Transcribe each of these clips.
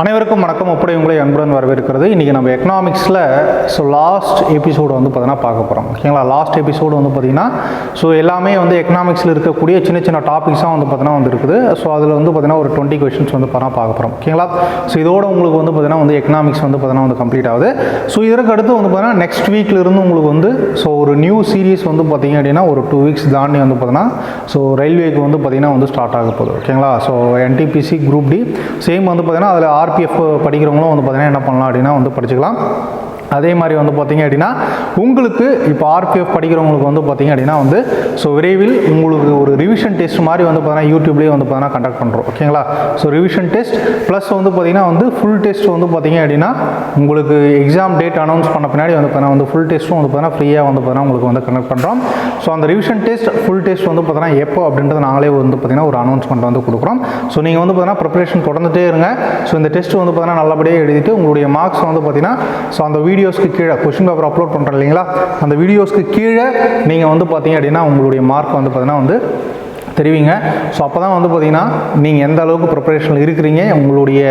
அனைவருக்கும் வணக்கம். அப்படி உங்களை அன்புடன் வரவேற்கிறது. இன்றைக்கி நம்ம எக்கனாமிக்ஸில் ஸோ லாஸ்ட் எபிசோடு வந்து பார்த்தீங்கன்னா பார்க்க போகிறோம் ஓகேங்களா லாஸ்ட் எபிசோடு வந்து பார்த்திங்கன்னா ஸோ எல்லாமே வந்து எக்கனாமிக்ஸில் இருக்கக்கூடிய சின்ன சின்ன டாபிக்ஸாக வந்து பார்த்தீங்கன்னா வந்து இருக்குது ஸோ அதில் வந்து பார்த்தீங்கன்னா ஒரு டுவெண்ட்டி கொஷின்ஸ் வந்து பார்த்தா பார்க்க போகிறோம் ஓகேங்களா ஸோ இதோட உங்களுக்கு வந்து பார்த்திங்கன்னா வந்து எக்கனாமிக்ஸ் வந்து பார்த்தீங்கன்னா வந்து கம்ப்ளீட் ஆகுது. ஸோ இதற்கு அடுத்து வந்து பார்த்தீங்கன்னா நெக்ஸ்ட் வீக்லேருந்து உங்களுக்கு வந்து ஸோ ஒரு நியூ சீரிஸ் வந்து பார்த்தீங்க அப்படின்னா ஒரு டூ வீக்ஸ் தாண்டி வந்து பார்த்தீங்கன்னா ஸோ ரயில்வேக்கு வந்து பார்த்திங்கன்னா வந்து ஸ்டார்ட் ஆக போகுது. ஓகேங்களா so NTPC group D same வந்து பார்த்திங்கன்னா அதில் ஆர்பிஎஃப் படிக்கிறவங்களும் வந்து பார்த்திங்கன்னா என்ன பண்ணலாம் அப்படின்னா வந்து படிச்சுக்கலாம். அதே மாதிரி வந்து பார்த்தீங்க அப்படின்னா உங்களுக்கு இப்போ ஆர்பிஎஃப் படிக்கிறவங்களுக்கு வந்து பார்த்தீங்க அப்படின்னா வந்து ஸோ விரைவில் உங்களுக்கு ஒரு ரிவிஷன் டெஸ்ட் மாதிரி வந்து பார்த்தீங்கன்னா யூடியூப்லேயே வந்து பார்த்தீங்கன்னா கண்டக்ட் பண்ணுறோம் ஓகேங்களா ஸோ ரிவிஷன் டெஸ்ட் ப்ளஸ் வந்து பார்த்தீங்கன்னா வந்து ஃபுல் டெஸ்ட் வந்து பார்த்தீங்க அப்படின்னா உங்களுக்கு எக்ஸாம் டேட் அனௌன்ஸ் பண்ண பின்னாடி வந்து பார்த்தீங்கன்னா வந்து ஃபுல் டெஸ்ட்டும் வந்து பார்த்தீங்கன்னா ஃப்ரீயாக வந்து பார்த்தீங்கன்னா உங்களுக்கு வந்து கண்டக்ட் பண்ணுறோம் ஸோ அந்த ரிவிஷன் டெஸ்ட் ஃபுல் டெஸ்ட் வந்து பார்த்தீங்கன்னா எப்போ அப்படின்றது நாங்களே வந்து பார்த்தீங்கன்னா ஒரு அனௌன்ஸ்மெண்ட் வந்து கொடுக்குறோம் ஸோ நீங்கள் வந்து பார்த்தீங்கன்னா ப்ரிப்பரேஷன் தொடர்ந்துட்டே இருங்க ஸோ இந்த டெஸ்ட் வந்து பார்த்தீங்கன்னா நல்லபடியாக எழுதிட்டு உங்களுடைய மார்க்ஸ் வந்து பார்த்தீங்கன்னா ஸோ அந்த வீடியோ வீடியோஸ்க்கு கீழே கொஷின் பேப்பர் அப்லோட் பண்ணுறோம் இல்லைங்களா? அந்த வீடியோஸ்க்கு கீழே நீங்கள் வந்து பார்த்தீங்க அப்படின்னா உங்களுடைய மார்க் வந்து பார்த்தீங்கன்னா வந்து தெரிவிங்க. ஸோ அப்போ தான் வந்து பார்த்திங்கன்னா நீங்கள் எந்த அளவுக்கு ப்ரிப்பரேஷனில் இருக்கிறீங்க உங்களுடைய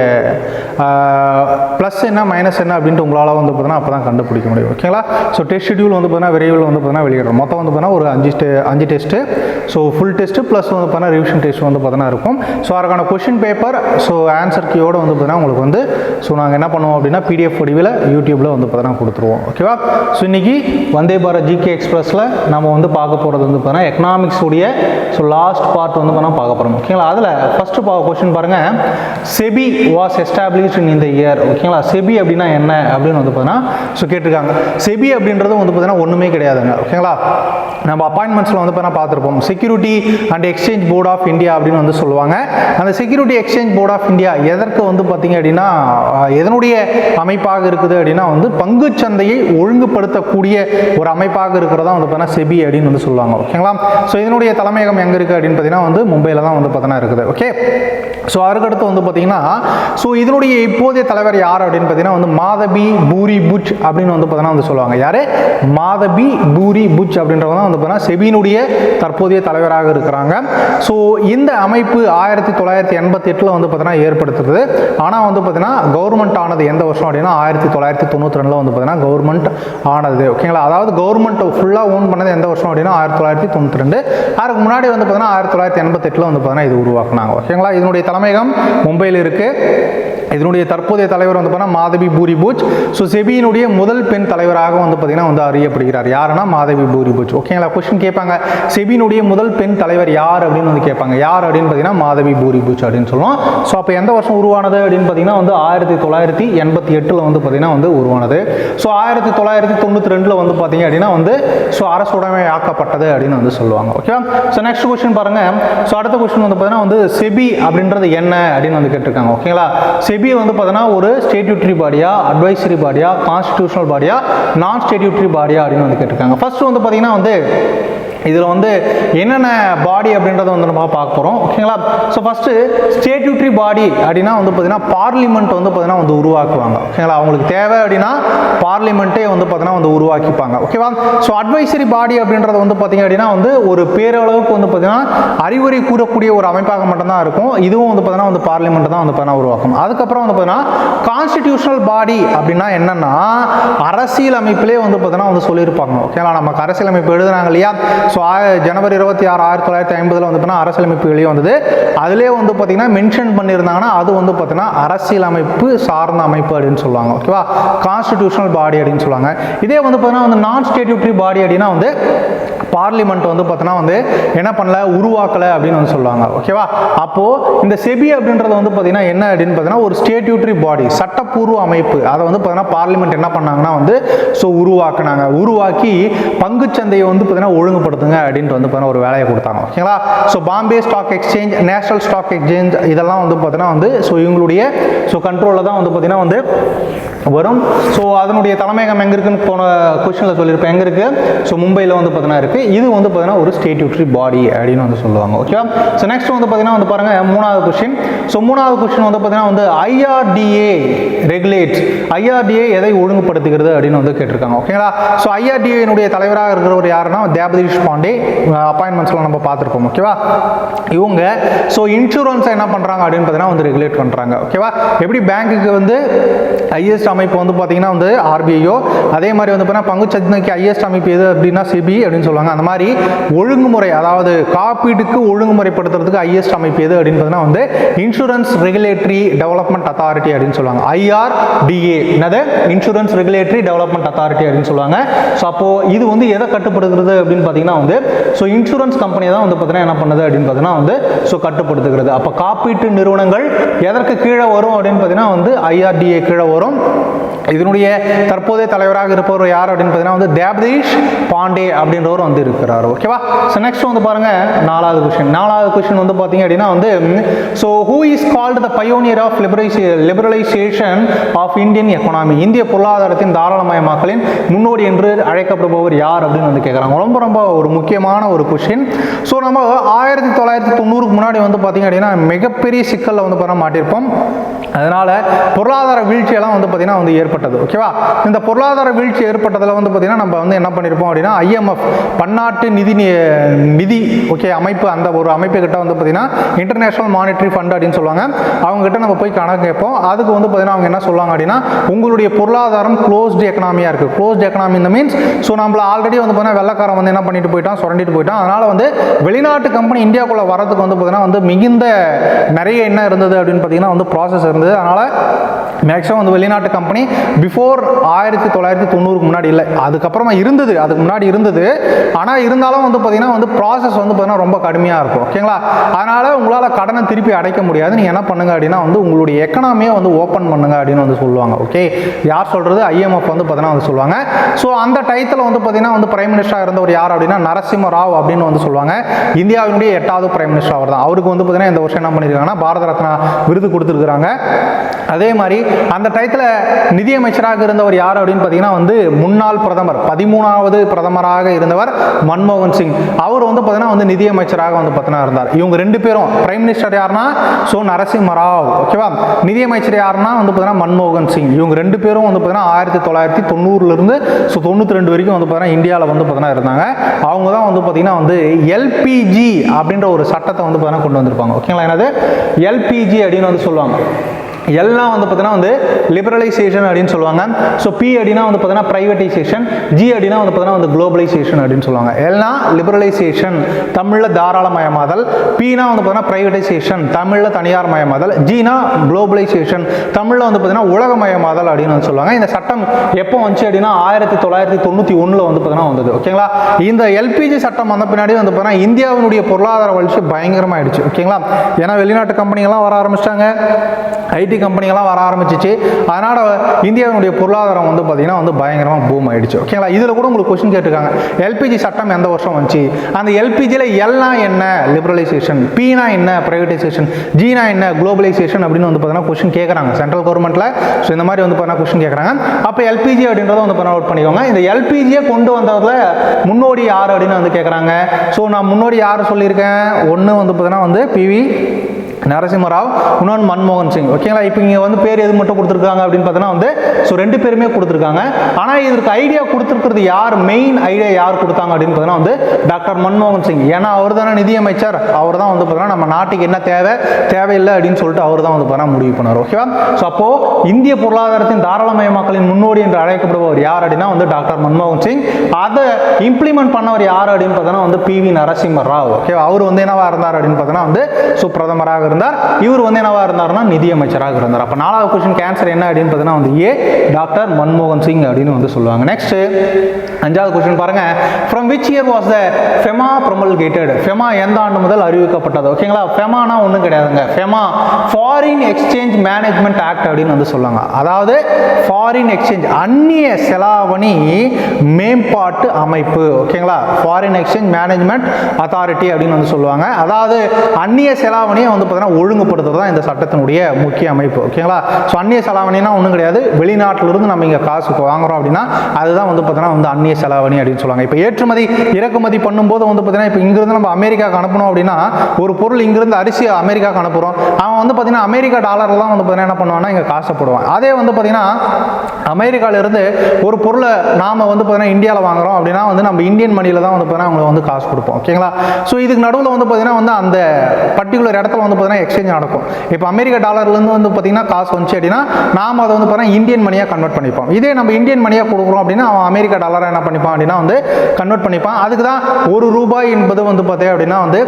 ப்ளஸ் என்ன மைனஸ் என்ன அப்படின்ட்டு உங்களால் வந்து பார்த்தீங்கன்னா அப்போ தான் கண்டுபிடிக்க முடியும். ஓகேங்களா ஸோ டெஸ்ட் ஷெடியூல் வந்து பார்த்தீங்கன்னா விரைவில் வந்து பார்த்தீங்கன்னா வெளியிடுறோம். மொத்தம் வந்து பார்த்தீங்கன்னா ஒரு அஞ்சு டெ அஞ்சு test so full test plus வந்து பார்த்தீங்கன்னா ரிவிஷன் டெஸ்ட் வந்து பார்த்தீங்கன்னா இருக்கும். ஸோ அதற்கான கொஷின் பேப்பர் ஸோ ஆன்சர் கீயோடு வந்து பார்த்தீங்கன்னா உங்களுக்கு வந்து ஸோ நாங்கள் என்ன பண்ணுவோம் அப்படின்னா பிடிஎஃப் வடிவில் யூடியூப்பில் வந்து பார்த்தீங்கன்னா கொடுத்துருவோம். ஓகேவா ஸோ இன்றைக்கி வந்தே பாரத் ஜிகே எக்ஸ்பிரஸில் நம்ம வந்து பார்க்க போகிறது வந்து பார்த்தீங்கன்னா எக்கனாமிக்ஸ் உடைய ஸோ லாஸ்ட் பார்ட் வந்து பார்த்தா பார்க்க போகிறோம் ஓகேங்களா? அதில் ஃபஸ்ட்டு பா கொஸ்டின் பாருங்கள் செபி வாஸ் எஸ்டாப்ளிஷ்ட் இன் இந்த இயர் ஓகேங்களா? செபி அப்படின்னா என்ன அப்படின்னு வந்து பார்த்தீங்கன்னா ஸோ கேட்டிருக்காங்க. செபி அப்படின்றது வந்து பார்த்தீங்கன்னா ஒன்றுமே கிடையாதுங்க. ஓகேங்களா? நம்ம அப்பாயின்மெண்ட்ஸில் வந்து பார்த்தீங்கன்னா பார்த்துருப்போம். Security and exchange board of India அப்படின்னு வந்து சொல்லுவாங்க. அந்த security exchange board of India எதற்கு வந்து பார்த்தீங்க அப்படின்னா எதனுடைய அமைப்பாக இருக்குது அப்படின்னா வந்து பங்குச்சந்தையை ஒழுங்குபடுத்தக்கூடிய ஒரு அமைப்பாக இருக்கிறதா வந்து பார்த்தீங்கன்னா செபி அப்படின்னு வந்து சொல்லுவாங்க. ஓகேங்களா? ஸோ இதனுடைய தலைமையகம் எங்கே இருக்குது அப்படின்னு பார்த்தீங்கன்னா வந்து மும்பையில் தான் வந்து பார்த்தீங்கன்னா இருக்குது. ஓகே ஸோ அதுக்கடுத்து வந்து பார்த்தீங்கன்னா ஸோ இதனுடைய இப்போதைய தலைவர் யார் அப்படின்னு பார்த்தீங்கன்னா வந்து மாதபி பூரி புட் அப்படின்னு வந்து பார்த்தீங்கன்னா வந்து சொல்லுவாங்க. யார்? மாதபி பூரி புட் அப்படின்றவங்க தான் வந்து பார்த்தீங்கன்னா செபியினுடைய தற்போதைய தலைவராக இருக்கிறாங்க. ஸோ இந்த அமைப்பு ஆயிரத்தி தொள்ளாயிரத்தி எண்பத்தி எட்டில் வந்து பார்த்தீங்கன்னா ஏற்படுத்துறது ஆனால் வந்து பார்த்தீங்கன்னா கவர்மெண்ட் ஆனது எந்த வருஷம் அப்படின்னா ஆயிரத்தி தொள்ளாயிரத்தி தொண்ணூற்றி ரெண்டில் வந்து பார்த்தீங்கன்னா கவர்மெண்ட் ஆனது. ஓகேங்களா அதாவது கவர்மெண்ட் ஃபுல்லாக ஓன் பண்ணது எந்த வருஷம் அப்படின்னா ஆயிரத்தி தொள்ளாயிரத்தி தொண்ணூற்றி ரெண்டு. அதுக்கு முன்னாடி வந்து பார்த்தீங்கன்னா ஆயிரத்தி தொள்ளாயிரத்தி எண்பத்தெட்டில் வந்து பார்த்தீங்கன்னா இது உருவாக்குனாங்க. ஓகேங்களா? இதனுடைய தலைமையகம் மும்பையில் இருக்குது இதனுடைய தற்போதைய தலைவர் வந்து பார்த்தீங்கன்னா மாதவி பூரி பூஜ். ஸோ செபியினுடைய முதல் பெண் தலைவராக வந்து பார்த்தீங்கன்னா வந்து அறியப்படுகிறார். யாருன்னா மாதவி பூரி பூஜ். ஓகேங்களா கொஸ்டின் கேட்பாங்க. செபியினுடைய முதல் பெண் தலைவர் யார் அப்படின்னு வந்து கேட்பாங்க. யார் அப்படின்னு பார்த்தீங்கன்னா மாதவி பூரி பூஜ் அப்படின்னு சொல்லுவோம். ஸோ அப்போ எந்த வருஷம் உருவானது அப்படின்னு பார்த்தீங்கன்னா வந்து ஆயிரத்தி தொள்ளாயிரத்தி எண்பத்தி எட்டில் வந்து பார்த்தீங்கன்னா வந்து உருவானது. ஸோ ஆயிரத்தி தொள்ளாயிரத்தி தொண்ணூற்றி ரெண்டில் வந்து பார்த்தீங்க அப்படின்னா வந்து ஸோ அரசுடைமை ஆக்கப்பட்டது அப்படின்னு வந்து சொல்லுவாங்க. ஓகேவா ஸோ நெக்ஸ்ட் கொஸ்டின் பாருங்க. ஸோ அடுத்த கொஸ்டின் வந்து பார்த்தீங்கன்னா வந்து செபி அப்படின்றது என்ன அப்படின்னு வந்து கேட்டிருக்காங்க. ஓகேங்களா செபி வந்து பார்த்தீங்கன்னா ஒரு ஸ்டேட்யூட்ரி பாடியா அட்வைசரி பாடியா கான்ஸ்டிடியூஷனல் பாடியா நான் ஸ்டேட்யூட்ரி பாடியா அப்படின்னு வந்து கேட்டிருக்காங்க. ஃபர்ஸ்ட் வந்து பார்த்தீங்கன்னா வந்து இதில் வந்து என்னென்ன பாடி அப்படின்றத வந்து நம்ம பார்க்க போகிறோம் ஓகேங்களா ஸோ ஃபஸ்ட்டு ஸ்டேட்யூட்ரி பாடி அப்படின்னா வந்து பார்த்தீங்கன்னா பார்லிமெண்ட் வந்து பார்த்தீங்கன்னா வந்து உருவாக்குவாங்க. ஓகேங்களா அவங்களுக்கு தேவை அப்படின்னா பார்லிமெண்ட்டே வந்து பார்த்தீங்கன்னா வந்து உருவாக்கிப்பாங்க. ஓகேவா ஸோ அட்வைசரி பாடி அப்படின்றது வந்து பார்த்தீங்க அப்படின்னா வந்து ஒரு பேரளவுக்கு வந்து பார்த்தீங்கன்னா அறிவுரை கூறக்கூடிய ஒரு அமைப்பாக மட்டும்தான் இருக்கும். இதுவும் வந்து பார்த்தீங்கன்னா வந்து பார்லிமெண்ட் தான் வந்து பார்த்தீங்கன்னா உருவாக்கும். அதுக்கப்புறம் வந்து பார்த்தீங்கன்னா கான்ஸ்டிடியூஷனல் பாடி அப்படின்னா என்னென்னா அரசியல் அமைப்பிலே வந்து பார்த்தீங்கன்னா வந்து சொல்லியிருப்பாங்க. ஓகேங்களா நமக்கு அரசியல் அமைப்பு எழுதுனாங்க இல்லையா? ஸோ ஜனவரி இருபத்தி ஆறு ஆயிரத்தி தொள்ளாயிரத்தி ஐம்பதில் வந்து பார்த்தீங்கன்னா அரசியலமைப்பு வெளியே வந்தது. அதிலே வந்து பார்த்தீங்கன்னா மென்ஷன் பண்ணியிருந்தாங்கன்னா அது வந்து பார்த்தீங்கன்னா அரசியல் அமைப்பு சார்ந்த அமைப்பு அப்படின்னு சொல்லுவாங்க. ஓகேவா கான்ஸ்டிடியூஷனல் பாடி அப்படின்னு சொல்லுவாங்க. இதே வந்து பார்த்தீங்கன்னா வந்து நான் ஸ்டேட்யூட்டரி பாடி அப்படின்னா வந்து பார்லிமெண்ட் வந்து பார்த்தீங்கன்னா வந்து என்ன பண்ணல? உருவாக்கலை அப்படின்னு வந்து சொல்லுவாங்க. ஓகேவா அப்போது இந்த செபி அப்படின்றது வந்து பார்த்தீங்கன்னா என்ன அப்படின்னு பார்த்தீங்கன்னா ஒரு ஸ்டேட்யூட்டரி பாடி சட்டப்பூர்வ அமைப்பு. அதை வந்து பார்த்தீங்கன்னா பார்லிமெண்ட் என்ன பண்ணாங்கன்னா வந்து ஸோ உருவாக்குனாங்க. உருவாக்கி பங்குச்சந்தையை வந்து பார்த்தீங்கன்னா கொடுத்துங்க அப்படின்ட்டு வந்து பார்த்தீங்கன்னா ஒரு வேலையை கொடுத்தாங்க. ஓகேங்களா? So Bombay stock exchange national stock exchange இதெல்லாம் வந்து பார்த்தீங்கன்னா வந்து ஸோ இவங்களுடைய ஸோ கண்ட்ரோலில் தான் வந்து பார்த்தீங்கன்னா வந்து வரும். ஸோ அதனுடைய தலைமையகம் எங்கே இருக்குன்னு போன கொஸ்டினில் சொல்லியிருப்பேன். எங்கே இருக்குது ஸோ மும்பையில் வந்து பார்த்தீங்கன்னா இருக்குது இது வந்து பார்த்தீங்கன்னா ஒரு ஸ்டேட்யூட்ரி பாடி அப்படின்னு வந்து சொல்லுவாங்க. ஓகேவா ஸோ நெக்ஸ்ட் வந்து பார்த்தீங்கன்னா வந்து பாருங்க மூணாவது கொஸ்டின் ஸோ மூணாவது கொஸ்டின் வந்து பார்த்தீங்கன்னா வந்து ஐஆர்டிஏ ரெகுலேட் ஐஆர்டிஏ எதை ஒழுங்குபடுத்துகிறது அப்படின்னு வந்து கேட்டிருக்காங்க. ஓகேங்களா ஸோ ஐஆர்டிஏனுடைய தலைவராக இருக்கிறவர் யாருன்னா தேவதீஷ் பாண்டே அப்பாயின்மெண்ட்ஸ்லாம் நம்ம பார்த்துருப்போம் ஓகேவா இவங்க ஸோ இன்சூரன்ஸை என்ன பண்ணுறாங்க அப்படின்னு பார்த்தீங்கன்னா வந்து ரெகுலேட் பண்ணுறாங்க ஓகேவா எப்படி பேங்க்குக்கு வந்து ஐஎஸ்ட் அமைப்பு வந்து பார்த்தீங்கன்னா வந்து ஆர்பிஐயோ அதே மாதிரி வந்து பார்த்தீங்கன்னா பங்குச்சந்தைக்கு ஐஎஸ்ட் அமைப்பு எது அப்படின்னா சிபி அப்படின்னு சொல்லுவாங்க. அந்த மாதிரி ஒழுங்குமுறை அதாவது காப்பீட்டுக்கு ஒழுங்குமுறைப்படுத்துறதுக்கு ஐஎஸ்ட் அமைப்பு எது அப்படின்னு பார்த்தீங்கன்னா வந்து இன்சூரன்ஸ் ரெகுலேட்டரி டெவலப்மெண்ட் அத்தாரிட்டி அப்படின்னு சொல்லுவாங்க. ஐஆர்டிஏ என்னது? இன்சூரன்ஸ் ரெகுலேட்டரி டெவலப்மெண்ட் அத்தாரிட்டி அப்படின்னு சொல்லுவாங்க. ஸோ அப்போது இது வந்து எதை கட்டுப்படுத்துகிறது அப்படின்னு பார்த்தீங்கன்னா வந்து ஸோ இன்சூரன்ஸ் கம்பெனி தான் வந்து பார்த்தீங்கன்னா என்ன பண்ணுது அப்படின்னு பார்த்தீங்கன்னா வந்து ஸோ கட்டுப்படுத்துகிறது. அப்போ காப்பீட்டு நிறுவனங்கள் எதற்கு கீழே வரும் அப்படின்னு பார்த்தீங்கன்னா வந்து ஐஆர்டிஏ கீழே வரும். இதனுடைய தற்போதைய தலைவராக இருப்பவர் யார் அப்படின்னு பார்த்தீங்கன்னா வந்து தேபதீஷ் பாண்டே அப்படின்றவர் வந்து இருக்கிறார். ஓகேவா ஸோ நெக்ஸ்ட் வந்து பாருங்க நாலாவது கொஸ்டின் நாலாவது கொஸ்டின் வந்து பார்த்தீங்க அப்படின்னா வந்து so who is called the pioneer of liberalise liberalisation of Indian economy இந்திய பொருளாதாரத்தின் தாராளமயமாக்கலின் முன்னோடி என்று அழைக்கப்படுபவர் யார் அப்படின்னு வந்து கேட்குறாங்க ரொம்ப ரொம்ப ஒரு முக்கியமான ஒரு கொஷின் ஸோ நம்ம ஆயிரத்தி தொள்ளாயிரத்தி தொண்ணூறுக்கு முன்னாடி வந்து பார்த்தீங்க அப்படின்னா மிகப்பெரிய சிக்கலில் வந்து பண்ண மாட்டிருப்போம் அதனால் பொருளாதார வீழ்ச்சியெல்லாம் வந்து பார்த்தீங்கன்னா வந்து ஏற்பட்டது ஓகேவா இந்த பொருளாதார வீழ்ச்சி ஏற்பட்டதில் வந்து பார்த்தீங்கன்னா நம்ம வந்து என்ன பண்ணியிருப்போம் அப்படின்னா ஐஎம்எஃப் பன்னாட்டு நிதி நிதி ஓகே அமைப்பு அந்த ஒரு அமைப்பு கிட்ட வந்து பார்த்தீங்கன்னா இன்டர்நேஷனல் மானிட்டரி ஃபண்ட் அப்படின்னு சொல்லுவாங்க. அவங்ககிட்ட நம்ம போய் கணக்கு கேட்போம். அதுக்கு வந்து பார்த்திங்கன்னா அவங்க என்ன சொல்லுவாங்க அப்படின்னா உங்களுடைய பொருளாதாரம் க்ளோஸ்டு எக்கனாமியாக இருக்குது க்ளோஸ்டு எக்கனாமி இந்த மீன்ஸ் ஸோ நம்மள ஆல்ரெடி வந்து பார்த்திங்கன்னா வெள்ளக்காரன் வந்து என்ன பண்ணிட்டு போயிட்டான் சுரண்டிட்டு போயிட்டான். அதனால் வந்து வெளிநாட்டு கம்பெனி இந்தியாவுக்குள்ளே வரதுக்கு வந்து பார்த்திங்கன்னா வந்து மிகுந்த நிறைய என்ன இருந்தது அப்படின்னு பார்த்தீங்கன்னா வந்து ப்ராசஸ் இருந்தது. அதனால் மேக்ஸிமம் வந்து வெளிநாட்டு கம்பெனி பிஃபோர் ஆயிரத்தி தொள்ளாயிரத்தி தொண்ணூறுக்கு முன்னாடி இல்லை. அதுக்கப்புறமா இருந்தது. அதுக்கு முன்னாடி இருந்தது. ஆனால் இருந்தாலும் வந்து பார்த்தீங்கன்னா வந்து ப்ராசஸ் வந்து பார்த்தீங்கன்னா ரொம்ப கடுமையாக இருக்கும். ஓகேங்களா அதனால் உங்களால் கடனை திருப்பி அடைக்க முடியாது. நீங்கள் என்ன பண்ணுங்க அப்படின்னா வந்து உங்களுடைய எக்கனாமியை வந்து ஓப்பன் பண்ணுங்க அப்படின்னு வந்து சொல்லுவாங்க. ஓகே யார் சொல்கிறது ஐஎம்எஃப் வந்து பார்த்தீங்கன்னா வந்து சொல்லுவாங்க. ஸோ அந்த டயத்தில் வந்து பார்த்தீங்கன்னா வந்து பிரைம் மினிஸ்டராக இருந்தவர் யார் அப்படின்னா நரசிம்ம ராவ் அப்படின்னு வந்து சொல்லுவாங்க. இந்தியாவினுடைய எட்டாவது பிரைம் மினிஸ்டர் அவர் தான் அவருக்கு வந்து பார்த்தீங்கன்னா இந்த வருஷம் என்ன பண்ணியிருக்காங்கன்னா பாரத ரத்னா விருது கொடுத்துருக்குறாங்க. அதே மாதிரி அந்த டயத்தில் நிதியமைச்சராக இருந்தவர் யார் அப்படின்னு பார்த்தீங்கன்னா வந்து முன்னாள் பிரதமர் பதிமூணாவது பிரதமராக இருந்தவர் மன்மோகன் சிங். அவர் வந்து பார்த்தீங்கன்னா வந்து நிதியமைச்சராக வந்து பார்த்தீங்கன்னா இருந்தார். இவங்க ரெண்டு பேரும் பிரைம் மினிஸ்டர் யாருன்னா ஸோ நரசிம்ம ராவ் ஓகேவா நிதியமைச்சர் யாருன்னா வந்து பார்த்தீங்கன்னா மன்மோகன் சிங். இவங்க ரெண்டு பேரும் வந்து பார்த்தீங்கன்னா ஆயிரத்தி தொள்ளாயிரத்தி தொண்ணூறுலேருந்து ஸோ தொண்ணூற்றி ரெண்டு வரைக்கும் வந்து பார்த்தீங்கன்னா இந்தியாவில் வந்து பார்த்தீங்கன்னா இருந்தாங்க. அவங்க தான் வந்து பார்த்தீங்கன்னா வந்து எல்பிஜி அப்படின்ற ஒரு சட்டத்தை வந்து பார்த்தீங்கன்னா கொண்டு வந்திருப்பாங்க. ஓகேங்களா என்னது? எல்பிஜி அப்படின்னு வந்து சொல்லுவாங்க. எல்லாம் வந்து பார்த்தீங்கன்னா வந்து லிபரலைசேஷன் அப்படின்னு சொல்லுவாங்க. ஸோ பி அப்படின்னா வந்து பார்த்தீங்கன்னா ப்ரைவேட்டைசேஷன் ஜி அப்படின்னா வந்து பார்த்தீங்கன்னா வந்து குளோபலைசேஷன் அப்படின்னு சொல்லுவாங்க. எல்லாம் லிபரலைசேஷன் தமிழில் தாராளமயமாதல். பினா வந்து பார்த்தீங்கன்னா ப்ரைவேட்டைசேஷன் தமிழில் தனியார் மயமாதல் ஜினா குளோபலைசேஷன் தமிழில் வந்து பார்த்தீங்கன்னா உலகமயமாதல் அப்படின்னு வந்து சொல்லுவாங்க. இந்த சட்டம் எப்போ வந்துச்சு அப்படின்னா ஆயிரத்தி தொள்ளாயிரத்தி தொண்ணூற்றி ஒன்றில் வந்து பார்த்தீங்கன்னா வந்தது. ஓகேங்களா இந்த எல்பிஜி சட்டம் வந்த பின்னாடி வந்து பார்த்தீங்கன்னா இந்தியாவினுடைய பொருளாதார வளர்ச்சி பயங்கரமாகிடுச்சு ஓகேங்களா ஏன்னா வெளிநாட்டு கம்பெனிகள்லாம் வர ஆரம்பிச்சிட்டாங்க. ஐடி கம்பெனிகள்லாம் வர ஆரம்பிச்சிச்சு. அதனால் இந்தியாவினுடைய பொருளாதாரம் வந்து பார்த்திங்கன்னா வந்து பயங்கரமாக பூம் ஆயிடுச்சு. ஓகேங்களா இதில் கூட உங்களுக்கு கொஸ்டின் கேட்டிருக்காங்க. எல்பிஜி சட்டம் எந்த வருஷம் வந்துச்சு? அந்த எல்பிஜியில் எல்னா என்ன? லிபரலைசேஷன் பீனா என்ன? ப்ரைவேட்டைசேஷன் ஜீனா என்ன? குளோபலைசேஷன் அப்படின்னு வந்து பார்த்தீங்கன்னா கொஸ்டின் கேட்குறாங்க சென்ட்ரல் கவர்மெண்ட்டில் ஸோ இந்த மாதிரி வந்து பார்த்தீங்கன்னா கொஸ்டின் கேட்குறாங்க அப்போ எல்பிஜி அப்படின்றத வந்து பண்ண நோட் பண்ணிக்கோங்க. இந்த எல்பிஜியை கொண்டு வந்ததில் முன்னோடி யார் அப்படின்னு வந்து கேட்குறாங்க ஸோ நான் முன்னோடி யார் சொல்லியிருக்கேன்? ஒன்று வந்து பார்த்தீங்கன்னா வந்து பிவி நரசிம்மராவ் இன்னொன்று மன்மோகன் சிங். ஓகேங்களா இப்போ இங்கே வந்து பேர் எது மட்டும் கொடுத்துருக்காங்க அப்படின்னு பார்த்தோன்னா வந்து ஸோ ரெண்டு பேருமே கொடுத்துருக்காங்க. ஆனால் இதற்கு ஐடியா கொடுத்துருக்கிறது யார்? மெயின் ஐடியா யார் கொடுத்தாங்க அப்படின்னு பார்த்தோன்னா வந்து டாக்டர் மன்மோகன் சிங். ஏன்னா அவர் தானே நிதியமைச்சர். அவர் தான் வந்து பார்த்தோன்னா நம்ம நாட்டுக்கு என்ன தேவை தேவையில்லை அப்படின்னு சொல்லிட்டு அவர் தான் வந்து பார்த்தோன்னா முடிவு பண்ணார். ஓகேவா ஸோ அப்போது இந்திய பொருளாதாரத்தின் தாராளமயமாக்கலின் முன்னோடி என்று அழைக்கப்படுபவர் யார் அப்படின்னா வந்து டாக்டர் மன்மோகன் சிங். அதை இம்ப்ளிமெண்ட் பண்ணவர் யார் அப்படின்னு பார்த்தோன்னா வந்து பி வி நரசிம்ம ராவ் ஓகேவா அவர் வந்து என்னவா இருந்தார் அப்படின்னு பார்த்தோன்னா வந்து ஸோ பிரதமராக இருந்தார். இவர் வந்து என்னவாக இருந்தார்னா நிதியமைச்சராக இருந்தார். அப்போ நாலாவது கொஸ்டின் கேன்சர் என்ன அப்படின்னு பார்த்தீங்கன்னா வந்து ஏ டாக்டர் மன்மோகன் சிங் அப்படின்னு வந்து சொல்லுவாங்க. நெக்ஸ்ட் அஞ்சாவது கொஸ்டின் பாருங்க. From which year was the FEMA promulgated FEMA எந்த ஆண்டு முதல் அறிவிக்கப்பட்டது? ஓகேங்களா ஃபெமானா ஒன்றும் கிடையாதுங்க. FEMA foreign exchange management act அப்படின்னு வந்து சொல்லுவாங்க. அதாவது ஃபாரின் எக்ஸ்சேஞ்ச் அந்நிய செலாவணி மேம்பாட்டு அமைப்பு. ஓகேங்களா ஃபாரின் எக்ஸ்சேஞ்ச் மேனேஜ்மெண்ட் அத்தாரிட்டி அப்படின்னு வந்து சொல்லுவாங்க. அதாவது அந்நிய செலாவணியை வந்து பார்த்தீங்கன்னா ஒழுங்குபடுத்துறது தான் இந்த சட்டத்தினுடைய முக்கிய அமைப்பு ஓகேங்களா? ஸோ அந்நிய செலாவணினா ஒன்றும் கிடையாது. வெளிநாட்டிலிருந்து நம்ம இங்கே காசு வாங்குறோம் அப்படின்னா அதுதான் வந்து பார்த்தீங்கன்னா வந்து அந்நிய செலாவணி அப்படின்னு சொல்லுவாங்க. இப்போ ஏற்றுமதி இறக்குமதி பண்ணும்போது வந்து பார்த்தீங்கன்னா இப்போ இங்கிருந்து நம்ம அமெரிக்காவுக்கு அனுப்பணும் அப்படின்னா ஒரு பொருள் இங்கிருந்து அரிசி அமெரிக்காவுக்கு அனுப்புகிறோம் அவன் வந்து பார்த்தீங்கன்னா அமெரிக்கா டாலரில் தான் வந்து பார்த்தீங்கன்னா என்ன பண்ணுவான்னா இங்கே காசை போடுவான். அதே வந்து பார்த்தீங்கன்னா அமெரிக்காவிலிருந்து ஒரு பொருளை நாம் வந்து பார்த்தீங்கன்னா இந்தியாவில் வாங்குறோம் அப்படின்னா வந்து நம்ம இந்தியன் மணியில் தான் வந்து பார்த்தீங்கன்னா அவங்களுக்கு வந்து காசு கொடுப்போம். ஓகேங்களா? ஸோ இதுக்கு நடுவில் வந்து பார்த்தீங்கன்னா வந்து அந்த பர்டிகுலர் இடத்துல வந்து பார்த்தீங்கன்னா எக்ஸ்சேஞ்ச் நடக்கும். இப்போ அமெரிக்க டாலர்லேருந்து வந்து பார்த்தீங்கன்னா காசு வந்துச்சு அப்படின்னா நாம் அதை வந்து பார்த்தீங்கன்னா இந்தியன் மணியாக கன்வெர்ட் பண்ணிப்போம். இதே நம்ம இந்தியன் மணியாக கொடுக்குறோம் அப்படின்னா அவன் அமெரிக்க டாலரை என்ன பண்ணிப்பான் அப்படின்னா வந்து கன்வெர்ட் பண்ணிப்பான். அதுக்கு தான் ஒரு ரூபாய் என்பது வந்து பார்த்தீங்க அப்படின்னா வந்து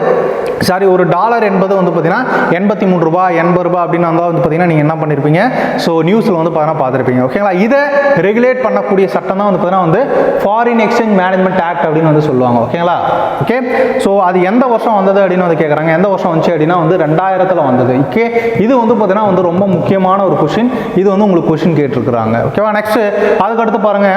சாரி ஒரு டாலர் என்பது வந்து பார்த்தீங்கன்னா எண்பத்தி மூணு ரூபாய் எண்பது ரூபாய் அப்படின்னு வந்தால் வந்து பார்த்தீங்கன்னா நீங்கள் என்ன பண்ணியிருப்பீங்க ஸோ நியூஸில் வந்து பார்த்தீங்கன்னா பார்த்துருப்பீங்க. ஓகேங்களா இதை ரெகுலேட் பண்ணக்கூடிய சட்டம் தான் வந்து பார்த்தீங்கன்னா வந்து ஃபாரின் எக்ஸ்சேஞ்ச் மேனேஜ்மெண்ட் ஆக்ட் அப்படின்னு வந்து சொல்லுவாங்க. ஓகேங்களா ஓகே ஸோ அது எந்த வருஷம் வந்தது அப்படின்னு வந்து கேட்குறாங்க எந்த வருஷம் வந்துச்சு அப்படின்னா வந்து ரெண்டாயிரத்தில் வந்தது. ஓகே இது வந்து பார்த்தீங்கன்னா வந்து ரொம்ப முக்கியமான ஒரு கொஷின் இது வந்து உங்களுக்கு கொஷின் கேட்டிருக்கிறாங்க. ஓகேவா நெக்ஸ்ட் அதுக்கடுத்து பாருங்க.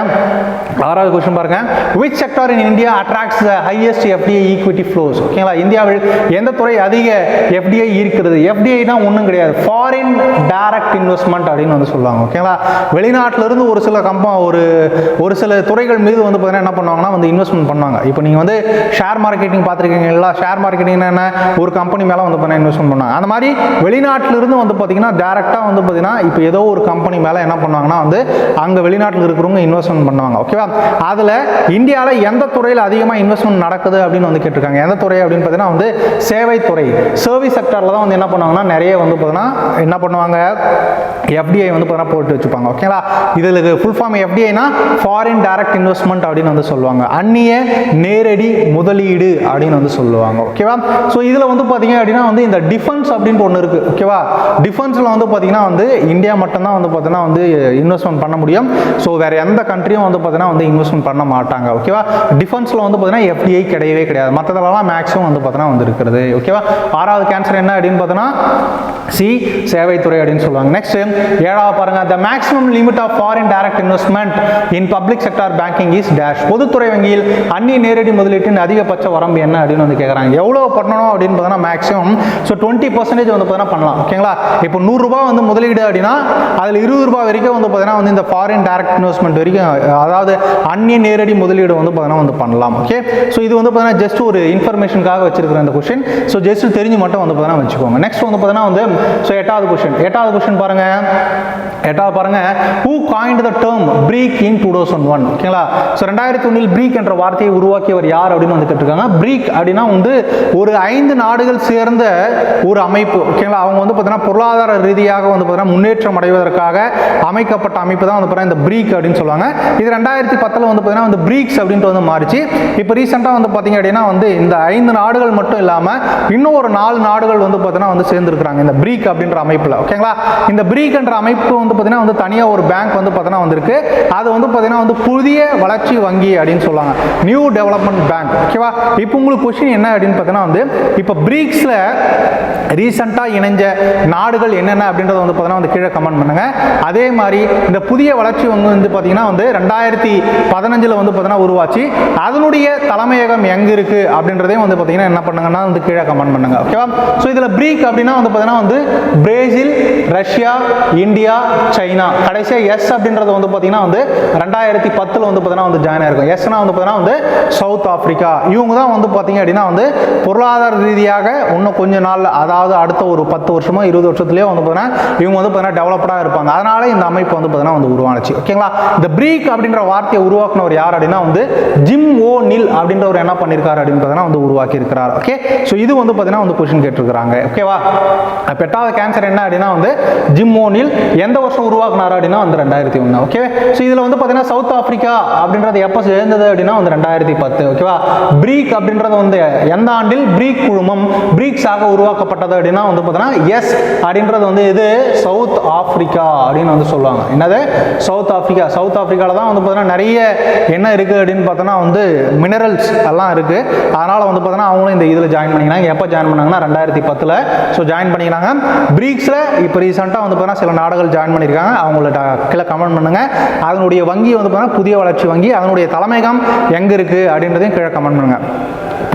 ஆறாவது கொஷின் பாருங்க. Which sector in India attracts the highest FDI equity flows ஓகேங்களா இந்தியாவில் எந்த துறை அதிக எஃப்டிஐ ஈர்க்கிறது எஃப்டிஐனா ஒன்றும் கிடையாது. ஃபாரின் டைரக்ட் இன்வெஸ்ட்மெண்ட் அப்படின்னு வந்து சொல்லுவாங்க. ஓகேங்களா வெளிநாட்டிலிருந்து ஒரு சில கம்ப ஒரு ஒரு சில துறைகள் மீது வந்து பார்த்தீங்கன்னா என்ன பண்ணுவாங்கன்னா வந்து இன்வெஸ்ட்மெண்ட் பண்ணுவாங்க. இப்போ நீங்கள் வந்து ஷேர் மார்க்கெட்டிங் பார்த்துருக்கீங்களா ஷேர் மார்க்கெட்டிங் என்ன? ஒரு கம்பெனி மேலே வந்து பார்த்தீங்கன்னா இன்வெஸ்ட்மெண்ட் பண்ணுவாங்க அந்த மாதிரி வெளிநாட்டிலிருந்து வந்து பார்த்தீங்கன்னா டேரெக்டாக வந்து பார்த்தீங்கன்னா இப்போ ஏதோ ஒரு கம்பெனி மேலே என்ன பண்ணுவாங்கன்னா வந்து அங்கே வெளிநாட்டில் இருக்கிறவங்க இன்வெஸ்ட்மெண்ட் பண்ணுவாங்க. ஓகேவா அதில் இந்தியாவில் எந்த துறையில் அதிகமாக இன்வெஸ்ட்மெண்ட் நடக்குது அப்படின்னு வந்து கேட்டிருக்காங்க. எந்த துறை அப்படின்னு பார்த்தீங்கன்னா வந்து சேவைத்துறை சர்வீஸ் செக்டரில் தான் வந்து என்ன பண்ணுவாங்கன்னா நிறைய வந்து பார்த்தீங்கன்னா என்ன பண்ணுவாங்க? எஃப்டிஐ வந்து பார்த்தீங்கன்னா போட்டு வச்சுப்பாங்க. ஓகேங்களா இதில் ஃபுல் ஃபார்ம் எஃப்டிஐனா ஃபாரின் டைரக்ட் இன்வெஸ்ட்மெண்ட் அப்படின்னு வந்து சொல்லுவாங்க. அந்நிய நேரடி முதலீடு அப்படின்னு வந்து சொல்லுவாங்க. ஓகேவா ஸோ இதில் வந்து பார்த்தீங்க அப்படின்னா வந்து இந்த டிஃபென்ஸ் அப்படின்னு ஒன்று இருக்குது ஓகேவா டிஃபென்ஸில் வந்து பார்த்தீங்கன்னா வந்து இந்தியா மட்டும்தான் வந்து பார்த்தீங்கன்னா வந்து இன்வெஸ்ட்மெண்ட் பண்ண முடியும். ஸோ வேறு எந்த கண்ட்ரியும் வந்து பார்த்தீங்கன்னா வந்து இன்வெஸ்ட்மெண்ட் பண்ண மாட்டாங்க ஓகேவா டிஃபென்ஸில் வந்து பார்த்தீங்கன்னா எஃப்டிஐ கிடையவே கிடையாது. மற்றதெல்லாம் மேக்ஸிமம் வந்து பார்த்தீங்கன்னா வந்து இருக்கிறது ஓகேவா ஆறாவது கேன்சர் என்ன அப்படின்னு பார்த்தீங்கன்னா சி சேவைத்துறை அப்படின்னு சொல்லுவாங்க. நெக்ஸ்ட் ஏழாவது பாருங்க. The maximum limit of foreign direct investment in public sector banking is dash பொதுத்துறை வங்கியில் அந்நிய நேரடி முதலீட்டின் அதிகபட்ச வரம்பு என்ன அப்படின்னு வந்து கேட்குறாங்க எவ்வளோ பண்ணணும் அப்படின்னு பார்த்தீங்கன்னா மேக்ஸிமம் ஸோ டுவெண்ட்டி பர்சன்டேஜ் வந்து பார்த்தீங்கன்னா பண்ணலாம். ஓகேங்களா? இப்போ நூறுரூபா வந்து முதலீடு அப்படின்னா அதில் இருபது ரூபாய் வரைக்கும் வந்து பார்த்தீங்கன்னா வந்து இந்த ஃபாரின் டைரக்ட் இன்வெஸ்ட்மெண்ட் வரைக்கும் அதாவது அந்நிய நேரடி முதலீடு வந்து பார்த்தீங்கன்னா வந்து பண்ணலாம். ஓகே? ஸோ இது வந்து பார்த்தீங்கன்னா ஜஸ்ட் ஒரு இன்ஃபர்மேஷனுக்காக வச்சிருக்கிற இந்த கொஷின் ஸோ ஜஸ்ட் தெரிஞ்சு மட்டும் வந்து பார்த்தீங்கன்னா வச்சுக்கோங்க. நெக்ஸ்ட் வந்து பார்த்தீங்கன்னா வந்து ஸோ எட்டாவது கொஷின் எட்டாவது கொஷின் பாருங்கள் எட்டாவது பாருங்க. Who coined the term BRIC in two thousand one ஓகேங்களா? ஸோ ரெண்டாயிரத்தி ஒன்றில் பிரீக் என்ற வார்த்தையை உருவாக்கியவர் யார் அப்படின்னு வந்து கேட்டிருக்காங்க. பிரீக் அப்படின்னா வந்து ஒரு ஐந்து நாடுகள் சேர்ந்த ஒரு அமைப்பு. ஓகேங்களா? அவங்க வந்து பார்த்தீங்கன்னா பொருளாதார ரீதியாக வந்து பார்த்தீங்கன்னா முன்னேற்றம் அடைவதற்காக அமைக்கப்பட்ட அமைப்பு தான் வந்து பார்த்தீங்கன்னா இந்த பிரீக் அப்படின்னு சொல்லுவாங்க. இது ரெண்டாயிரத்தி பத்தில் வந்து பார்த்தீங்கன்னா வந்து பிரீக்ஸ் அப்படின்ட்டு வந்து மாறிச்சு. இப்போ ரீசெண்டாக வந்து பார்த்தீங்க அப்படின்னா வந்து இந்த ஐந்து நாடுகள் மட்டும் இல்லாமல் இன்னும் ஒரு நாலு நாடுகள் வந்து பார்த்தீங்கன்னா வந்து சேர்ந்துருக்குறாங்க. இந்த பிரீக் அப்படின்ற அமைப்பில். ஓகேங்களா? இந்த பிரீக்ன்ற அமைப்பு வந்து பார்த்தீங்கன்னா வந்து தனியாக ஒரு பேங்க் வந்து பார்த்தீங்கன்னா வந்திருக்கு. அது வந்து பார்த்தீங்கன்னா வந்து புதிய வளர்ச்சி வங்கி அப்படின்னு சொல்லுவாங்க. நியூ டெவலப்மெண்ட் பேங்க் ஓகேவா? இப்போ உங்களுக்கு கொஸ்டின் என்ன அப்படின்னு பார்த்தீங்கன்னா வந்து இப்போ பிரீக்ஸில் ரீசெண்டாக இணைஞ்ச நாடுகள் என்னென்ன அப்படின்றத வந்து பார்த்தீங்கன்னா வந்து கீழே கமெண்ட் பண்ணுங்கள் அதே மாதிரி இந்த புதிய வளர்ச்சி வந்து வந்து பார்த்தீங்கன்னா வந்து ரெண்டாயிரத்தி பதினஞ்சில் வந்து பார்த்தீங்கன்னா உருவாச்சு. அதனுடைய தலைமையகம் எங்கே இருக்குது அப்படின்றதையும் வந்து பார்த்தீங்கன்னா என்ன பண்ணுங்கன்னா வந்து கீழே கமெண்ட் பண்ணுங்க. ஓகேவா ஸோ இதில் பிரீக் அப்படின்னா வந்து பார்த்தீங்கன்னா வந்து பிரேசில் ரஷ்யா இந்தியா சைனா கடைசியாக எஸ் அப்படின்றது வந்து பார்த்தீங்கன்னா வந்து ரெண்டாயிரத்தி பத்தில் வந்து பார்த்தீங்கன்னா வந்து ஜாயின் ஆயிருக்கும். எஸ்னா வந்து பார்த்தீங்கன்னா வந்து சவுத் ஆஃப்ரிக்கா இவங்க தான் வந்து பார்த்தீங்க அப்படின்னா வந்து பொருளாதார ரீதியாக இன்னும் கொஞ்ச நாள் அதாவது அடுத்த ஒரு பத்து வருஷமோ இருபது வருஷத்துலேயோ வந்து பார்த்தீங்கன்னா இவங்க வந்து பார்த்தீங்கன்னா டெவலப்டாக இருப்பாங்க. அதனால இந்த அமைப்பு வந்து பார்த்தீங்கன்னா வந்து உருவானுச்சு. ஓகேங்களா இந்த பிரீக் அப்படின்ற வார்த்தையை உருவாக்குனவர் யார் அப்படின்னா வந்து ஜிம் ஓ நில் அப்படின்றவர் என்ன பண்ணியிருக்காரு அப்படின்னு பார்த்தீங்கன்னா வந்து உருவாக்கி இருக்கிறார் ஓகே ஸோ இது வந்து பார்த்தீங்கன்னா வந்து கொஷின் கேட்டிருக்கிறாங்க. ஓகேவா பெட்டாவது கேன்சர் என்ன அப்படின்னா வந்து ஜிம் ஓ நில் எந்த வருஷம் உருவாக்குனாரு அப்படின்னா வந்து ரெண்டாயிரத்தி ஒன்று ஓகே ஸோ இதில் வந்து பார்த்தீங்கன்னா சவுத் ஆப்பிரிக்கா அப்படின்றது எப்போ சேர்ந்தது அப்படின்னா வந்து ரெண்டாயிரத்தி பத்து. ஓகேவா பிரீக் அப்படின்றது வந்து எந்த ஆண்டில்? பிரீக் குழுமம். பிரீக்ஸாக உருவாக்கப்பட்டது அப்படின்னா வந்து பார்த்தீங்கன்னா எஸ் அப்படின்றது வந்து இது சவுத் ஆஃப்ரிக்கா அப்படின்னு வந்து சொல்லுவாங்க. என்னது? சவுத் ஆஃப்ரிக்கா சவுத் ஆஃப்ரிக்காவில் தான் வந்து பார்த்தீங்கன்னா நிறைய என்ன இருக்குது அப்படின்னு பார்த்தோன்னா வந்து மினரல்ஸ் எல்லாம் இருக்குது அதனால் வந்து பார்த்தீங்கன்னா அவங்களும் இந்த இதில் ஜாயின் பண்ணிக்கிறாங்க எப்போ ஜாயின் பண்ணாங்கன்னா ரெண்டாயிரத்தி பத்தில். ஸோ ஜாயின் பண்ணிக்கிறாங்க பிரீக்ஸில் இப்போ ரீசெண்டாக வந்து பார்த்தீங்கன்னா சில நாடுகள் ஜாயின் பண்ணியிருக்காங்க. அவங்கள்ட்ட கீழே கமெண்ட் பண்ணுங்க. அதனுடைய வங்கி வந்து பார்த்தீங்கன்னா புதிய வளர்ச்சி வங்கி அதனுடைய தலைமையகம் எங்கே இருக்குது அப்படின்றதையும் கீழே கமெண்ட் பண்ணுங்க.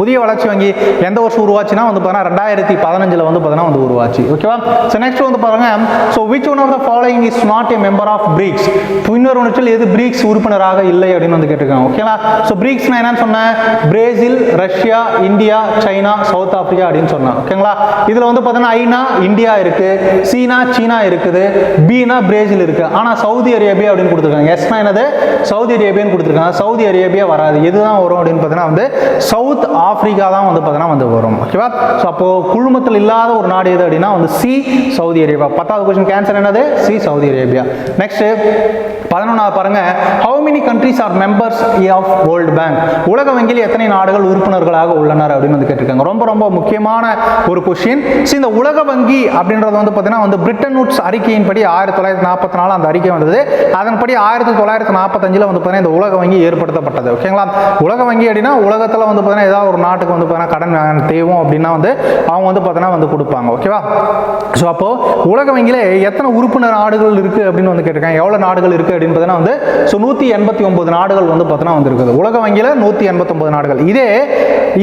புதிய வளர்ச்சி வங்கி எந்த வருஷம் உருவாச்சுன்னா வந்து பார்த்தீங்கன்னா ரெண்டாயிரத்தி பதினஞ்சில் வந்து பார்த்தீங்கன்னா வந்து உருவாச்சு. ஓகேவா ஸோ நெக்ஸ்ட் வந்து பாருங்க. So which one of the following is not a member of BRICS இன்னொரு ஒன்றில் எது பிரிக்ஸ் உறுப்பினராக இல்லை அப்படின்னு வந்து கேட்டிருக்காங்க. ஓகேவா ஸோ பிரிக்ஸ்னா என்னன்னு சொன்னேன் Brazil Russia India China South Africa அப்படின்னு சொன்னேன் ஓகேங்களா இதில் வந்து பார்த்தீங்கன்னா ஐனா இந்தியா இருக்கு சீனா சீனா இருக்குது பீனா பிரேசில் இருக்கு. ஆனால் சவுதி அரேபியா அப்படின்னு கொடுத்துருக்காங்க. எஸ்னா என்னது? சவுதி அரேபியான்னு கொடுத்துருக்காங்க. சவுதி அரேபியா வராது. எதுதான் வரும் அப்படின்னு பார்த்தீங்கன்னா வந்து சவுத் ஆப்பிரிக்கா தான் வந்து பார்த்தீங்கன்னா வந்து வரும். ஓகேவா ஸோ அப்போது குழுமத்தில் இல்லாத ஒரு நாடு எது அப்படின்னா வந்து சி சவுதி அரேபியா. பத்தாவது கொஸ்டின் கேன்சர் என்னது? C Saudi Arabia. நெக்ஸ்ட் பதினொன்றாவது பாருங்க. How many countries are members of World Bank உலக வங்கியில் எத்தனை நாடுகள் உறுப்பினர்களாக உள்ளனர் அப்படின்னு வந்து கேட்டிருக்காங்க. ரொம்ப ரொம்ப முக்கியமான ஒரு கொஸ்டின் ஸோ இந்த உலக வங்கி அப்படின்றது வந்து பார்த்தீங்கன்னா வந்து பிரிட்டன் உட்ஸ் அறிக்கையின்படி ஆயிரத்தி தொள்ளாயிரத்தி நாற்பத்தி நாலு அந்த அறிக்கை வந்தது. அதன்படி ஆயிரத்தி தொள்ளாயிரத்தி நாற்பத்தஞ்சில் வந்து பார்த்தீங்கன்னா இந்த உலக வங்கி ஏற்படுத்தப்பட்டது. ஓகேங்களா உலக வங்கி அப்படின்னா உலகத்தில் வந்து பார்த்தீங்கன்னா ஏதாவது ஒரு நாட்டுக்கு வந்து பார்த்தீங்கன்னா கடன் வாங்க அப்படின்னா வந்து அவங்க வந்து பார்த்தீங்கன்னா வந்து கொடுப்பாங்க ஓகேவா ஸோ அப்போது உலக வங்கியில் எத்தனை உறுப்பினர் நாடுகள் இருக்குது அப்படின்னு வந்து கேட்டிருக்காங்க. எவ்வளோ நாடுகள் இருக்குது அப்படின்னு பார்த்தீங்கன்னா வந்து ஸோ நூற்றி எண்பத்தி ஒன்பது நாடுகள் வந்து பார்த்தீங்கன்னா வந்துருக்குது. உலக வங்கியில் நூற்றி எண்பத்தொம்பது நாடுகள். இதே